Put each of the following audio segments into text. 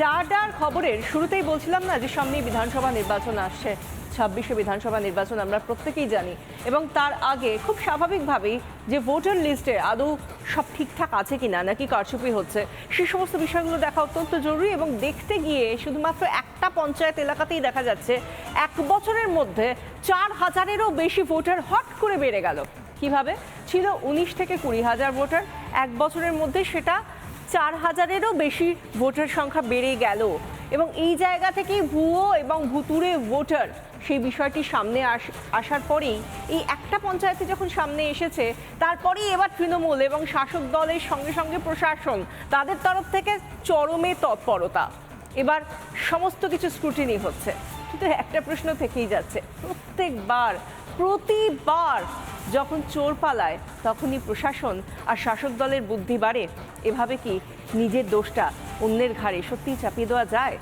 চারটার খবরের শুরুতেই বলছিলাম না যে সামনেই বিধানসভা নির্বাচন আসছে। ছাব্বিশে বিধানসভা নির্বাচন আমরা প্রত্যেকেই জানি। এবং তার আগে খুব স্বাভাবিকভাবেই যে ভোটার লিস্টে আদৌ সব ঠিকঠাক আছে কিনা, নাকি কারচুপি হচ্ছে, সে সমস্ত বিষয়গুলো দেখা অত্যন্ত জরুরি এবং দেখতে গিয়ে শুধুমাত্র একটা পঞ্চায়েত এলাকাতেই দেখা যাচ্ছে, এক বছরের মধ্যে চার হাজারেরও বেশি ভোটার হট করে বেড়ে গেল। কীভাবে? ছিল উনিশ থেকে কুড়ি হাজার ভোটার, এক বছরের মধ্যে সেটা চার হাজারেরও বেশি ভোটার সংখ্যা বেড়ে গেল। এবং এই জায়গা থেকেই ভুয়ো এবং ভুতুরে ভোটার সেই বিষয়টি সামনে আস- আসার পরেই এই একটা পঞ্চায়েতে যখন সামনে এসেছে, তারপরেই এবার তৃণমূল এবং শাসক দলের সঙ্গে সঙ্গে প্রশাসন তাদের তরফ থেকে চরমে তৎপরতা। এবার সমস্ত কিছু স্ক্রুটিনি হচ্ছে। কিন্তু একটা প্রশ্ন থেকেই যাচ্ছে, প্রত্যেকবার, প্রতিবার যখন চোর পালায়, তখনই প্রশাসন আর শাসক দলের বুদ্ধি বাড়ে। এভাবে কি নিজের দোষটা অন্যের ঘাড়ে সত্যিই চাপিয়ে দেওয়া যায়?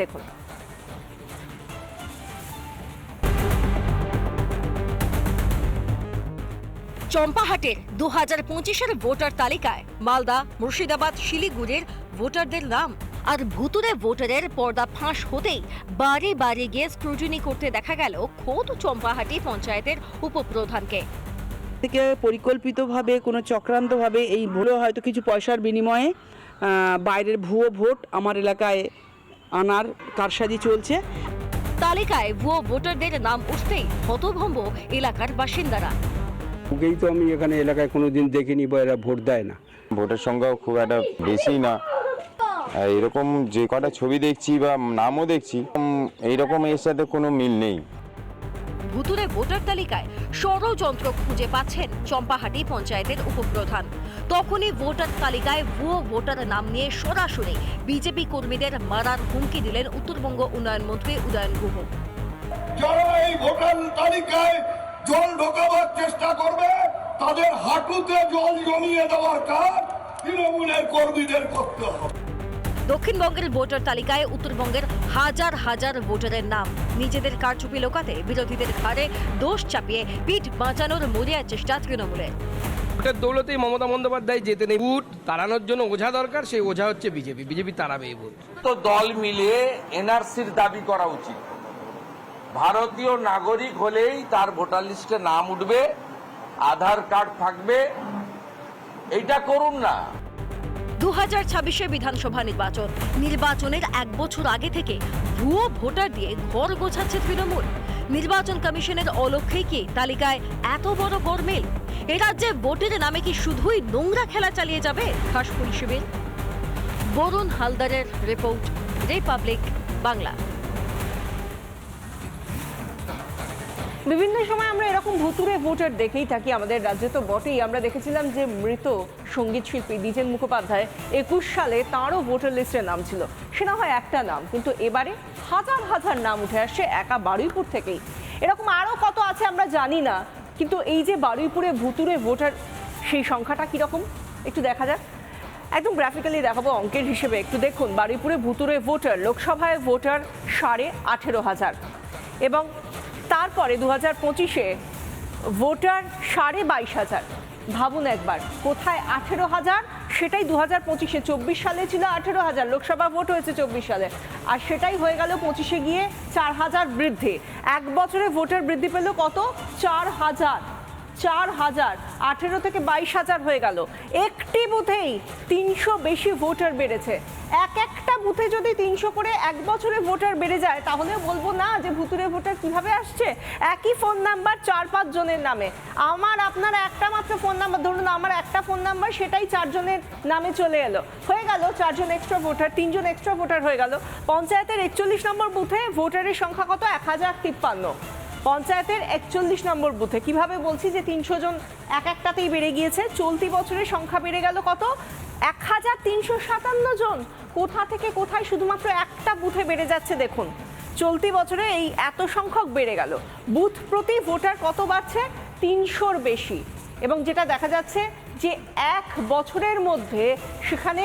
দেখুন। চম্পাহাটের দু হাজার পঁচিশের ভোটার তালিকায়, মালদা, মুর্শিদাবাদ, শিলিগুড়ির ভোটারদের নাম আর ভুতুরে ভোটারের পর্দা ফাঁস হতেই বাড়ি বাড়ি গিয়ে স্ক্রুটিনি করতে দেখা গেল খোদ চম্পাহাটি পঞ্চায়েতের উপপ্রধানকে। থেকে পরিকল্পিতভাবে কোনো চক্রান্তভাবে এই ভুলেও হয়তো কিছু পয়সার বিনিময়ে বাইরের ভুয়ো ভোট আমার এলাকায় আনার কারসাজি চলছে। তালিকায় ভুয়ো ভোটারদের নাম উঠতেই হতভম্ব এলাকার বাসিন্দারা। ওকেই তো আমি এখানে এলাকায় কোনো দিন দেখিনি বা এরা ভোট দেয় না। ভোটের সংখ্যাও খুব একটা বেশি না। এরকম যে কটা ছবি দেখছি বা নামও দেখছি এইরকম এর সাথে কোনো মিল নেই। ভুতুরে ভোটার তালিকায় ষড়যন্ত্র খুঁজে পাচ্ছেন চম্পাহাটি পঞ্চায়েতের উপপ্রধান। তখনই ভোটার তালিকায় ভুয়ো ভোটার নাম নিয়ে সরাসরি বিজেপি কর্মীদের মারার হুমকি দিলেন উত্তরবঙ্গ উন্নয়ন মন্ত্রী উদয়ন গুহ। যারা এই ভোটার তালিকায় জল ঢোকাবার চেষ্টা করবে, তাদের হাঁটুতে জল জমিয়ে দেওয়ার কাজ তৃণমূলের কর্মীদের করতে হবে। দক্ষিণবঙ্গের ভোটার তালিকায় উত্তরবঙ্গের হাজার হাজার ভোটারের নাম। নিজেদের কারচুপি লোকাতে বিরোধীদের ঘাড়ে দোষ চাপিয়ে পিঠ বাঁচানোর মরিয়া চেষ্টা তৃণমূলের। ভোটের দৌলতেই মমতা বন্দ্যোপাধ্যায় যেতে নেই ভোট তাড়ানোর জন্য ওঝা দরকার সেই ওঝা হচ্ছে বিজেপি। বিজেপি তাড়াবে এই ভোট। তো দল মিলিয়ে এনআরসির দাবি করা উচিত। ভারতীয় নাগরিক হলেই তার ভোটার লিস্টে নাম উঠবে আধার কার্ড থাকবে এইটা করুন না। দু হাজার ছাব্বিশে বিধানসভা নির্বাচন। নির্বাচনের এক বছর আগে থেকে ভুয়ো ভোটার দিয়ে ঘর গোছাচ্ছে তৃণমূল। নির্বাচন কমিশনের অলক্ষে কি তালিকায় এত বড় গরমেল? এ রাজ্যে ভোটের নামে কি শুধুই নোংরা খেলা চালিয়ে যাবে? খাসপুরি শিবির বরুণ হালদারের রিপোর্ট রিপাবলিক বাংলা। বিভিন্ন সময় আমরা এরকম ভুতুরে ভোটার দেখেই থাকি, আমাদের রাজ্যে তো বটেই। আমরা দেখেছিলাম যে মৃত সংগীত শিল্পী দ্বিজেন মুখোপাধ্যায় একুশ সালে তাঁরও ভোটার লিস্টে নাম ছিল। সে না হয় একটা নাম, কিন্তু এবারে হাজার হাজার নাম উঠে আসছে একা বারুইপুর থেকেই। এরকম আরও কত আছে আমরা জানি না, কিন্তু এই যে বারুইপুরে ভুতুরে ভোটার, সেই সংখ্যাটা কীরকম? একটু দেখা যাক। একদম গ্রাফিক্যালি দেখাবো অঙ্কের হিসেবে। একটু দেখুন, বারুইপুরে ভুতুরে ভোটার, লোকসভায় ভোটার সাড়ে আঠেরো হাজার। এবং তারপরে দু হাজার পঁচিশে ভোটার সাড়ে বাইশ হাজার। ভাবুন একবার, কোথায় আঠেরো হাজার? সেটাই দু হাজার পঁচিশে, চব্বিশ সালে ছিল আঠেরো হাজার, লোকসভা ভোট হয়েছে চব্বিশ সালে। আর সেটাই হয়ে গেল পঁচিশে গিয়ে চার হাজার বৃদ্ধি। এক বছরে ভোটার বৃদ্ধি পেল কত? চার হাজার। চার হাজার, আঠেরো থেকে বাইশ হাজার হয়ে গেল। একটি বুথেই তিনশো বেশি ভোটার বেড়েছে। এক একটা বুথে যদি তিনশো করে এক বছরে ভোটার বেড়ে যায়, তাহলে বলব না যে ভুতুরে ভোটার কীভাবে আসছে? একই ফোন নাম্বার চার পাঁচ জনের নামে। আমার, আপনার একটা মাত্র ফোন নাম্বার, ধরুন আমার একটা ফোন নাম্বার, সেটাই চারজনের নামে চলে এলো। হয়ে গেল, চারজন এক্সট্রা ভোটার তিনজন এক্সট্রা ভোটার হয়ে গেল। পঞ্চায়েতের একচল্লিশ নম্বর বুথে ভোটারের সংখ্যা কত? এক হাজার তিপ্পান্ন। পঞ্চায়েতের একচল্লিশ নম্বর বুথে। কীভাবে বলছি যে তিনশো জন এক একটাতেই বেড়ে গিয়েছে? চলতি বছরের সংখ্যা বেড়ে গেল কত? এক হাজার তিনশো সাতান্ন জন। কোথা থেকে কোথায় শুধুমাত্র একটা বুথে বেড়ে যাচ্ছে দেখুন। চলতি বছরে এই এত সংখ্যক বেড়ে গেল। বুথ প্রতি ভোটার কত বাড়ছে? তিনশোর বেশি। এবং যেটা দেখা যাচ্ছে যে এক বছরের মধ্যে সেখানে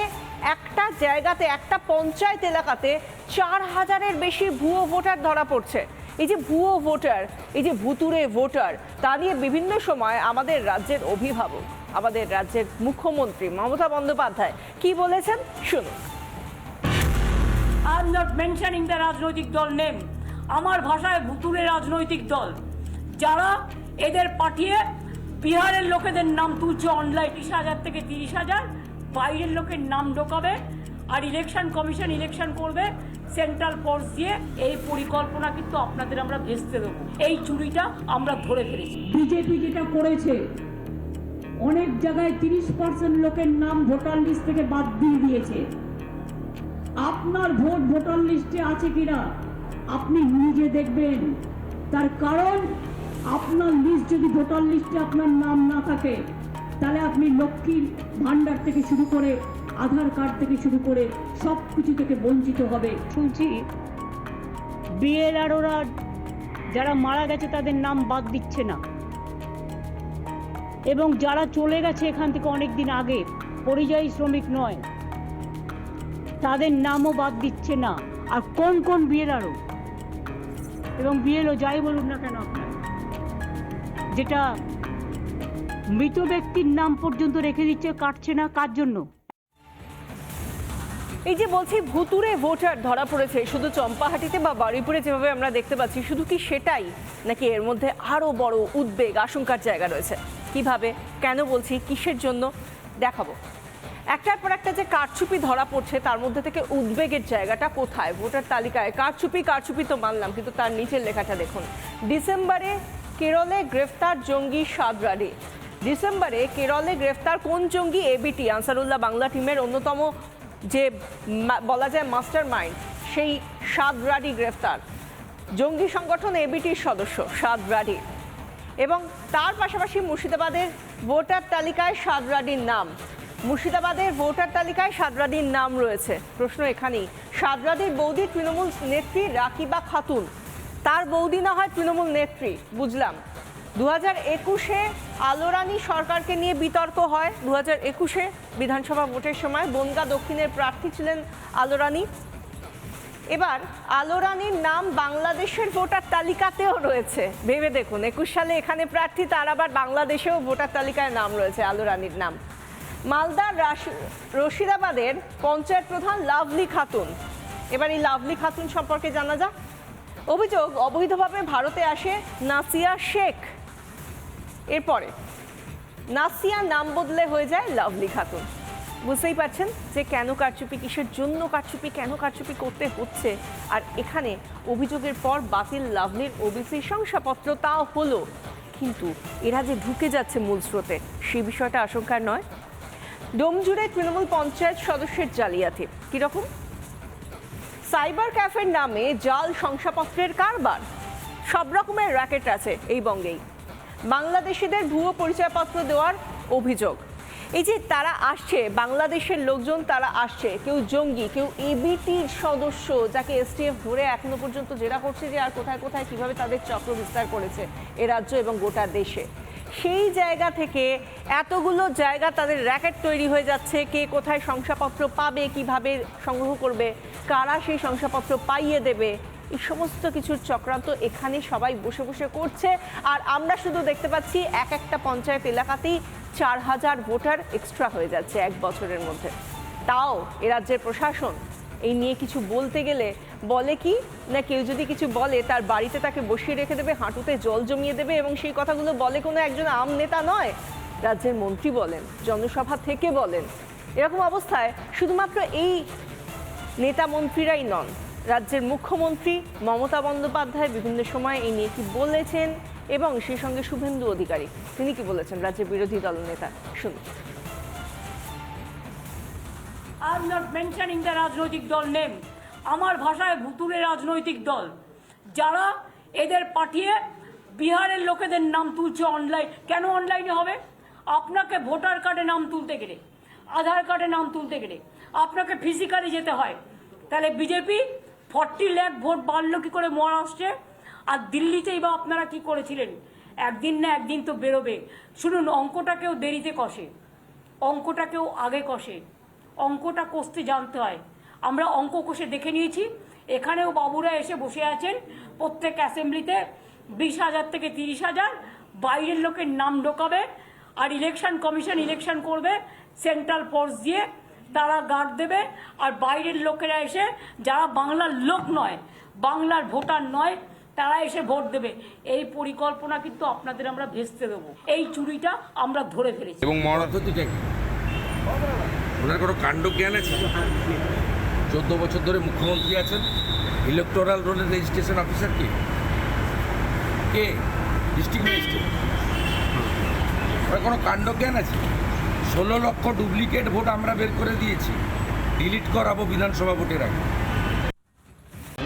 একটা জায়গাতে, একটা পঞ্চায়েত এলাকাতে চার হাজারের বেশি ভুয়ো ভোটার ধরা পড়ছে। এই যে ভুয়ো ভোটার, এই যে ভুতুরে ভোটার, তা নিয়ে বিভিন্ন সময় আমাদের রাজ্যের অভিভাবক, আমাদের রাজ্যের মুখ্যমন্ত্রী মমতা বন্দ্যোপাধ্যায় কি বলেছেন? শুনুন। এম নট মেনশনিং দ্য রাজনৈতিক দল নেম আমার ভাষায় ভুতুরে রাজনৈতিক দল। যারা এদের পাঠিয়ে বিহারের লোকেদের নাম তুলছে। অনলাইন তিরিশ হাজার থেকে তিরিশ হাজার, বাইরের লোকের নাম ঢোকাবে। আর ইলেকশন কমিশন ইলেকশন করবে সেন্ট্রাল ফোর্স দিয়ে এই পরিকল্পনা কিন্তু আপনাদের আমরা ভেস্তে দেবো। এই চুরিটা আমরা ধরে ফেলেছি। বিজেপি যেটা করেছে, অনেক জায়গায় তিরিশ পার্সেন্ট লোকের নাম ভোটার লিস্ট থেকে বাদ দিয়ে দিয়েছে। আপনার ভোট ভোটার লিস্টে আছে কিনা, আপনি নিজে দেখবেন। তার কারণ, আপনার লিস্ট যদি ভোটার লিস্টে আপনার নাম না থাকে, তাহলে আপনি লক্ষ্মীর ভান্ডার থেকে শুরু করে আধার কার্ড থেকে শুরু করে সব কিছু থেকে বঞ্চিত হবে। শুনছি বিএলআরওরা যারা মারা গেছে তাদের নাম বাদ দিচ্ছে না। এবং যারা চলে গেছে এখান থেকে অনেক দিন আগে, পরিযায়ী শ্রমিক নয়, তাদের নামও বাদ দিচ্ছে না। আর কোন কোন বিএলআরও এবং বিএলও যাই বলুন না কেন আপনার, যেটা মৃত ব্যক্তির নাম পর্যন্ত রেখে দিচ্ছে, কাটছে না, কার জন্য? এই যে বলছি ভুতুরে ভোটার ধরা পড়েছে, শুধু চম্পাহাটিতে বা বারুইপুরে যেভাবে আমরা দেখতে পাচ্ছি, শুধু কি সেটাই নাকি এর মধ্যে আরও বড় উদ্বেগ, আশঙ্কার জায়গা রয়েছে? কীভাবে, কেন বলছি, কিসের জন্য? দেখাবো। একটার পর একটা যে কারচুপি ধরা পড়ছে, তার মধ্যে থেকে উদ্বেগের জায়গাটা কোথায়? ভোটার তালিকায়, কারচুপি কারচুপি তো মানলাম, কিন্তু তার নিচের লেখাটা দেখুন। ডিসেম্বরে কেরলে গ্রেফতার জঙ্গি সাদরাডি। ডিসেম্বরে কেরলে গ্রেফতার কোন জঙ্গি? এবিটি আনসারুল্লাহ বাংলা টিমের অন্যতম যে বলা যায় মাস্টার মাইন্ড সেই সাদ রাডি গ্রেফতার। জঙ্গি সংগঠন এবিটির সদস্য সাদ রাডি। এবং তার পাশাপাশি মুর্শিদাবাদের ভোটার তালিকায় সাদ রাডির নাম। মুর্শিদাবাদের ভোটার তালিকায় সাদরাদির নাম রয়েছে। প্রশ্ন এখানেই সাদরাদির বৌদি তৃণমূল নেত্রী রাকিবা খাতুন। তার বৌদি না হয় তৃণমূল নেত্রী, বুঝলাম। দু হাজার একুশে আলোরানি সরকারকে নিয়ে বিতর্ক হয়। দু হাজার একুশে বিধানসভা ভোটের সময় বনগা দক্ষিণের প্রার্থী ছিলেন আলোরানি। এবার আলোরানির নাম বাংলাদেশের ভোটার তালিকাতেও রয়েছে। ভেবে দেখুন, একুশ সালে এখানে প্রার্থী, তার আবার বাংলাদেশেও ভোটার তালিকায় নাম রয়েছে আলোরানির নাম। মালদার রাশ- রশিদাবাদের পঞ্চায়েত প্রধান লাভলি খাতুন। এবার এই লাভলি খাতুন সম্পর্কে জানা যাক। অভিযোগ, অবৈধভাবে ভারতে আসে নাসিয়া শেখ। এরপরে, নাসিয়া নাম বদলে হয়ে যায় লাভলি খাতুন। বুঝতেই পারছেন যে কেন কারচুপি, কিসের জন্য কারচুপি, কেন কারচুপি করতে হচ্ছে? আর এখানে অভিযোগের পর বাতিল লাভলির ওবিসি শংসাপত্র তাও হলো। কিন্তু এরা যে ঢুকে যাচ্ছে মূল স্রোতে সেই বিষয়টা আশঙ্কার নয়। ডোমজুড়ে তৃণমূল পঞ্চায়েত সদস্যের জালিয়াতি, কীরকম? সাইবার ক্যাফের নামে জাল শংসাপত্রের কারবার, সব রকমের র্যাকেট আছে এই বঙ্গেই। বাংলাদেশিদের ভুয়ো পরিচয়পত্র দেওয়ার অভিযোগ। এই যে তারা আসছে, বাংলাদেশের লোকজন তারা আসছে, কেউ জঙ্গি, কেউ এবিটির সদস্য যাকে এসটিএফ ধরে এখনও পর্যন্ত জেরা করছে যে আর কোথায় কোথায় কীভাবে তাদের চক্র বিস্তার করেছে এ রাজ্য এবং গোটা দেশে। সেই জায়গা থেকে এতগুলো জায়গা তাদের র্যাকেট তৈরি হয়ে যাচ্ছে, কে কোথায় শংসাপত্র পাবে, কীভাবে সংগ্রহ করবে, কারা সেই শংসাপত্র পাইয়ে দেবে এই সমস্ত কিছুর চক্রান্ত এখানে সবাই বসে বসে করছে। আর আমরা শুধু দেখতে পাচ্ছি এক একটা পঞ্চায়েত এলাকাতেই চার হাজার ভোটার এক্সট্রা হয়ে যাচ্ছে এক বছরের মধ্যে। তাও এ রাজ্যের প্রশাসন এই নিয়ে কিছু বলতে গেলে বলে কি, না কেউ যদি কিছু বলে তার বাড়িতে তাকে বসিয়ে রেখে দেবে, হাঁটুতে জল জমিয়ে দেবে এবং সেই কথাগুলো বলে কোনো একজন আম নেতা নয়। রাজ্যের মন্ত্রী বলেন, জনসভা থেকে বলেন। এরকম অবস্থায় শুধুমাত্র এই নেতা মন্ত্রীরাই নন রাজ্যের মুখ্যমন্ত্রী মমতা বন্দ্যোপাধ্যায় বিভিন্ন সময় এই নিয়ে কি বলেছেন এবং সেই সঙ্গে শুভেন্দু অধিকারী, তিনি কি বলেছেন রাজ্যের বিরোধী দল নেতা? শুনুন। I am not mentioning the রাজনৈতিক দল নেম আমার ভাষায় ভুতুরে রাজনৈতিক দল। যারা এদের পাঠিয়ে বিহারের লোকেদের নাম তুলছে অনলাইন কেন অনলাইনে হবে? আপনাকে ভোটার কার্ডে নাম তুলতে গেলে, আধার কার্ডে নাম তুলতে গেলে, আপনাকে ফিজিক্যালি যেতে হয়। তাহলে বিজেপি ফর্টি ল্যাক ভোট বাড়লো কি করে মহারাষ্ট্রে? আর দিল্লিতেই বা আপনারা কি করেছিলেন? একদিন না একদিন তো বেরোবে। শুনুন অঙ্কটাকেও দেরিতে কষে। অঙ্কটাকেও আগে কষে। অঙ্কটা কষতে জানতে হয়। আমরা অঙ্ক কষে দেখে নিয়েছি। এখানেও বাবুরা এসে বসে আছেন প্রত্যেক অ্যাসেম্বলিতে। বিশ হাজার থেকে তিরিশ হাজার। বাইরের লোকের নাম ঢোকাবে। আর ইলেকশন কমিশন ইলেকশন করবে। সেন্ট্রাল ফোর্স দিয়ে তারা গার্ড দেবে আর বাইরের লোকেরা এসে, যারা বাংলার লোক নয়, বাংলার ভোটার নয়, তারা এসে ভোট দেবে। এই পরিকল্পনা কিন্তু আপনাদের আমরা ভেস্তে দেবো। এই চুরিটা আমরা ধরে ফেলেছি। এবং ওনার কোনো কাণ্ড জ্ঞান আছে? চোদ্দ বছর ধরে মুখ্যমন্ত্রী আছেন। ইলেকটোরাল রোলের রেজিস্ট্রেশন অফিসার কে? কে? ডিস্ট্রিক্ট ম্যাজিস্ট্রেট ওনার কোনো কাণ্ড জ্ঞান আছে? ষোলো লক্ষ ডুপ্লিকেট ভোট আমরা বের করে দিয়েছি। ডিলিট করাবো বিধানসভা ভোটের আগে।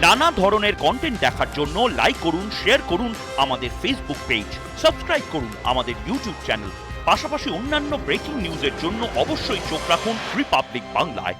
নানা ধরনের কন্টেন্ট দেখার জন্য লাইক করুন শেয়ার করুন আমাদের ফেসবুক পেজ সাবস্ক্রাইব করুন আমাদের ইউটিউব চ্যানেল পাশাপাশি অন্যান্য ব্রেকিং নিউজের জন্য অবশ্যই চোখ রাখুন রিপাবলিক বাংলায়